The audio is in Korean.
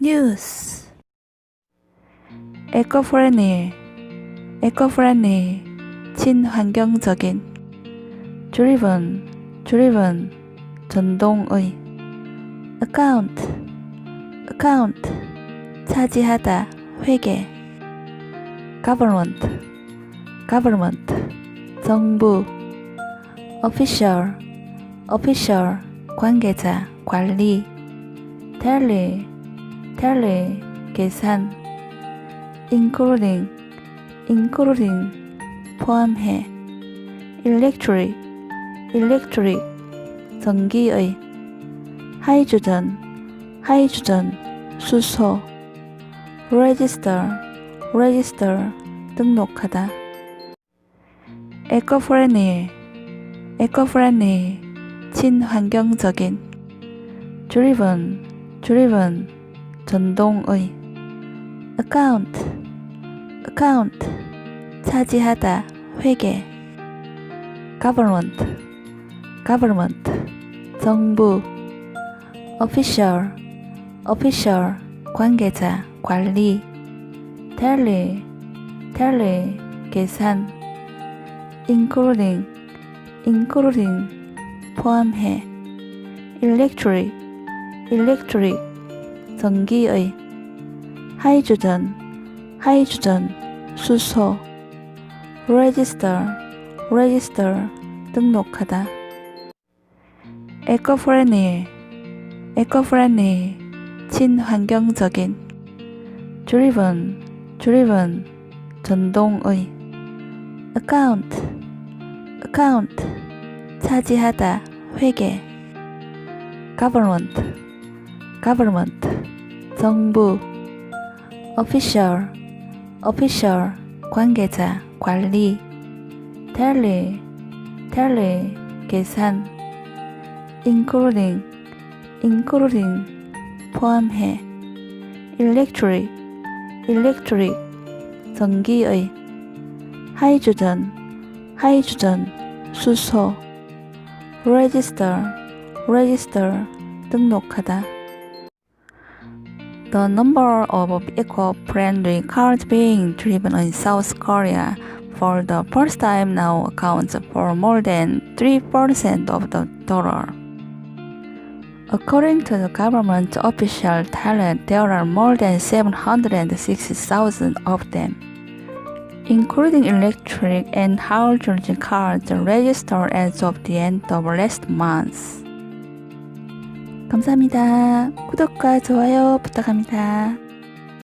뉴스 에코프렌리 에코프렌리 친환경적인 driven driven 전동의 account account 차지하다 회계 government government 정부 official official 관계자 관리 tally tally 계산 including including 포함해 electric electric 전기의 하이주전 하이주전 수소 register register 등록하다 eco-friendly eco-friendly 친환경적인 driven driven 전동의 account account 차지하다 회계 government government 정부 official official 관계자 관리 tally tally 계산 including including 포함해 electric electric 전기의 하이주전 하이주전 수소 register register 등록하다 eco-friendly eco-friendly 친환경적인 driven driven 전동의 account account 차지하다 회계 government government 정부 official official 관계자 관리 tally tally 계산 including including 포함해 electric electric 전기의 하이주전 하이주전 수소 register register 등록하다 The number of eco-friendly cars being driven in South Korea for the first time now accounts for more than 3% of the total. According to the government official talent, there are more than 760,000 of them, including electric and hydrogen cars registered as of the end of last month. 감사합니다. 구독과 좋아요 부탁합니다.